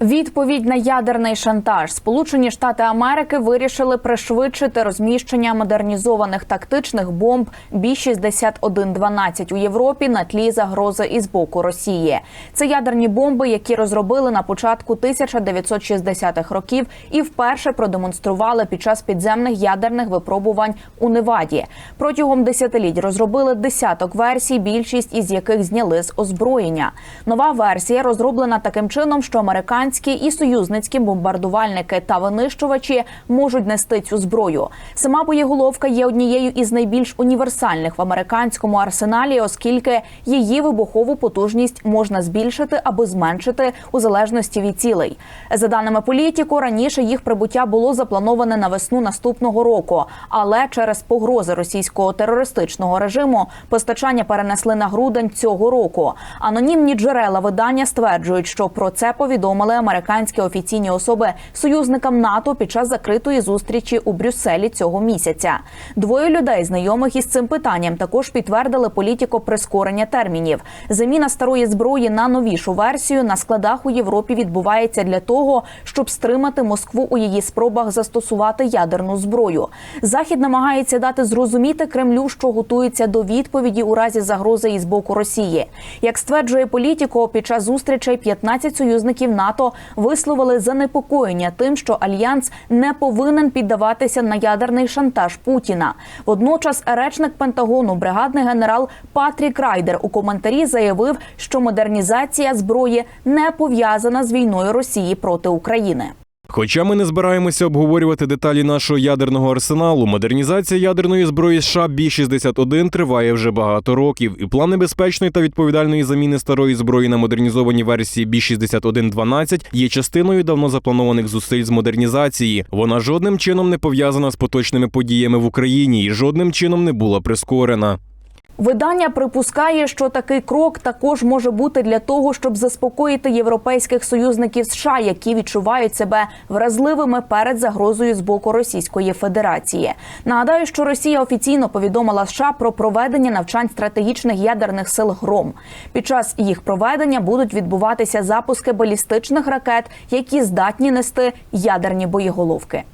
Відповідь на ядерний шантаж Сполучені Штати Америки вирішили пришвидшити розміщення модернізованих тактичних бомб Бі-6112 у Європі на тлі загрози із боку Росії. Це ядерні бомби, які розробили на початку 1960-х років і вперше продемонстрували під час підземних ядерних випробувань у Неваді. Протягом десятиліть розробили десяток версій, більшість із яких зняли з озброєння. Нова версія розроблена таким чином, що американські і союзницькі бомбардувальники та винищувачі можуть нести цю зброю. Сама боєголовка є однією із найбільш універсальних в американському арсеналі, оскільки її вибухову потужність можна збільшити або зменшити у залежності від цілей. За даними політику, раніше їх прибуття було заплановане на весну наступного року, але через погрози російського терористичного режиму постачання перенесли на грудень цього року. Анонімні джерела видання стверджують, що про це повідомили американські офіційні особи союзникам НАТО під час закритої зустрічі у Брюсселі цього місяця. Двоє людей, знайомих із цим питанням, також підтвердили політико прискорення термінів. Заміна старої зброї на новішу версію на складах у Європі відбувається для того, щоб стримати Москву у її спробах застосувати ядерну зброю. Захід намагається дати зрозуміти Кремлю, що готується до відповіді у разі загрози із боку Росії. Як стверджує політико, під час зустрічей 15 союзників НАТО висловили занепокоєння тим, що альянс не повинен піддаватися на ядерний шантаж Путіна. Водночас, речник Пентагону, бригадний генерал Патрік Райдер у коментарі заявив, що модернізація зброї не пов'язана з війною Росії проти України. Хоча ми не збираємося обговорювати деталі нашого ядерного арсеналу, модернізація ядерної зброї США Бі-61 триває вже багато років, і плани безпечної та відповідальної заміни старої зброї на модернізовані версії Бі-6112 є частиною давно запланованих зусиль з модернізації. Вона жодним чином не пов'язана з поточними подіями в Україні і жодним чином не була прискорена. Видання припускає, що такий крок також може бути для того, щоб заспокоїти європейських союзників США, які відчувають себе вразливими перед загрозою з боку Російської Федерації. Нагадаю, що Росія офіційно повідомила США про проведення навчань стратегічних ядерних сил ГРОМ. Під час їх проведення будуть відбуватися запуски балістичних ракет, які здатні нести ядерні боєголовки.